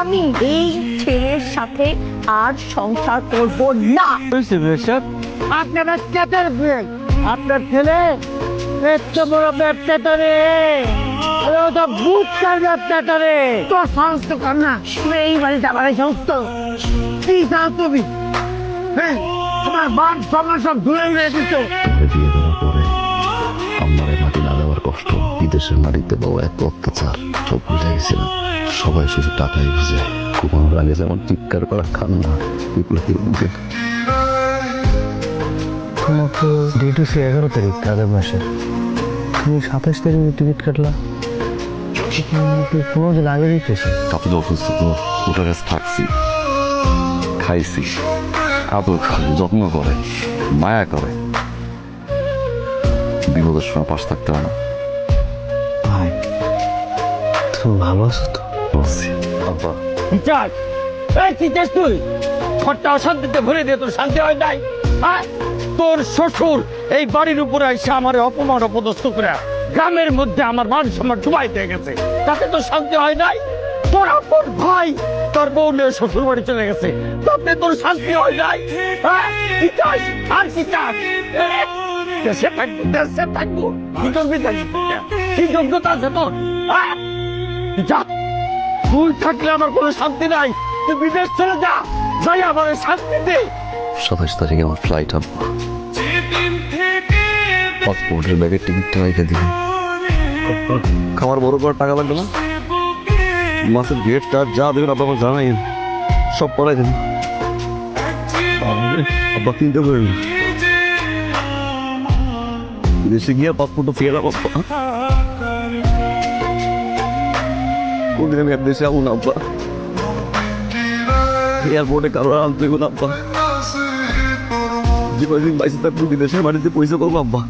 আমি এই ছেলের সাথে আর সংসার করব না। আপনারা কেটার বিয়ে আপনার ছেলে এত বড় ব্যবসাটা রে। ভূতকার ব্যবসাটা রে। তোর সাহস তো কর না। এই বাড়িতে আমার সমস্ত কি চাও তুমি হ্যাঁ তোমার বাপ সব ধুয়ে উড়ে আমার মাটি না দেওয়ার কষ্ট বিদেশের মাটিতে বাবা এত অত্যাচার সব ভুলে গেছিলাম। সবাই শুধু টাকাই বুঝে। ঘুমানোর আগে যেমন চিৎকার করা খান না এগুলো বুঝে। তোমার তো হচ্ছে এগারো তারিখ আগের মাসে তুমি সাতাশ তারিখে টিকিট কাটলা। পনেরো দিন আগে দিতেছে আপনি অসুস্থ তো ওটার কাছে থাকছি। খাইছি। আদর খাই যত্ন করে মায়া করে। বিপদের সময় পাশ থাকতে হয় না। ভাই তুমি ভালো আছো তো? বলছি। এই তুই? ঘরটা অশান্তিতে ভরে দিয়ে তোর শান্তি হয় নাই? হ্যাঁ? তোর শ্বশুর এই বাড়ির উপরে এসে আমার অপমান অপদস্থ করে গ্রামের মধ্যে আমার মান সম্মান ডুবাই দিয়ে গেছে। তাতে তো শান্তি হয় নাই? তোর আপন ভাই তোর বউ নিয়ে শ্বশুর বাড়ি চলে গেছে। তাতে তোর শান্তি হয় নাই? হ্যাঁ? কি চাস? আর কি চাস? দেশে থাকলে আমার কোনো শান্তি নাই। তুই বিদেশ চলে যা। যাই আমার শান্তি দে। সাতাশ তারিখে আমার ফ্লাইট আব্বা পাসপোর্টের ব্যাগের টিকিটটা রেখে দিবি। খাবার বড় করে টাকা লাগবে না? মাসের গেট কার্ড যা দেবেন আমার জানাই সব পড়াই দেবেন আব্বা দেশে গিয়ে পাসপোর্টটা ফিরে আব্বা কোনদিন আমি আর দেশে যাব না এয়ারপোর্টে কারও আর আনতে না আব্বা যে কদিন বাইসে থাকব বিদেশের বাড়িতে পয়সা করব আব্বা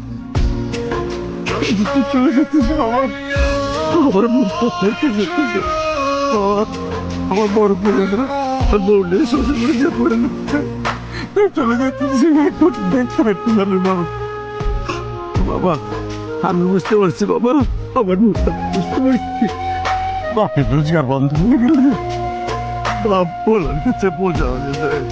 আমার বড় বউ শ্বশুর বাড়ি পড়ে না চলে একটু দেখতে বাবা। আমি বুঝতে পারছি বাবা। আমার বুঝতে পারছি। বাপের রোজগার বন্ধ হয়ে গেলে বাপ বলার কাছে হয়ে যায়।